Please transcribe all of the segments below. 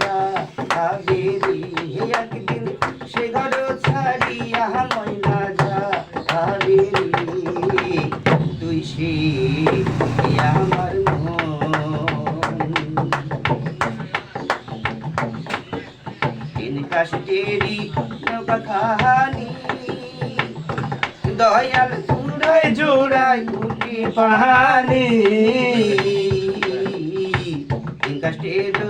যা আবেরি একদিন সে ঘর ছাড়িয়া ময়না যা আবেরি তুই সে আমার কাষ্টেরি তিন কাষ্টের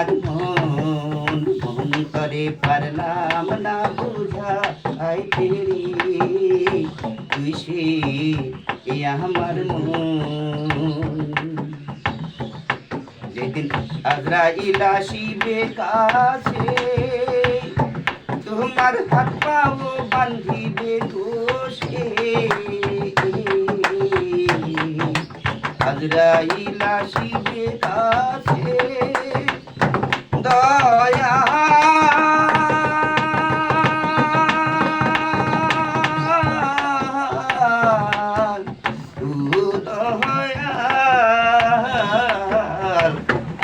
আমার মন মন করে পারলাম না বুঝা আই তেরি তুই সে আমার মন যেদিন আজরাইল আসিবে কাছে তোমার হাত পাও বান্ধিবে ঘোষে আজরাইল আসিবে কাছে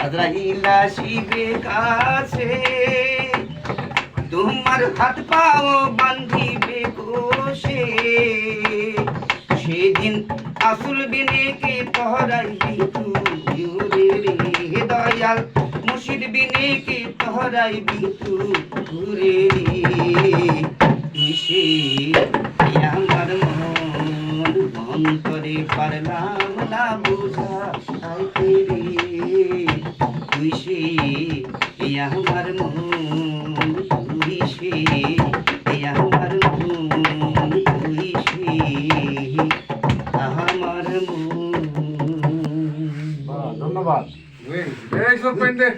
আজরাইলা শিবে কাছে তোমার হাত পাও বান্ধিবে কোষে। সেদিন আসল বিনেকে পহরাইবি তুই রে রে দয়াল। মুর্শিদ বিনেকে পহরাইবি তুই রে তুই সে আমার মন মন করে পারলাম না বুঝা আইতে রে। তুই আমার মন সে আমার মন সে আমার মন ধন্যবাদ। পেন্টে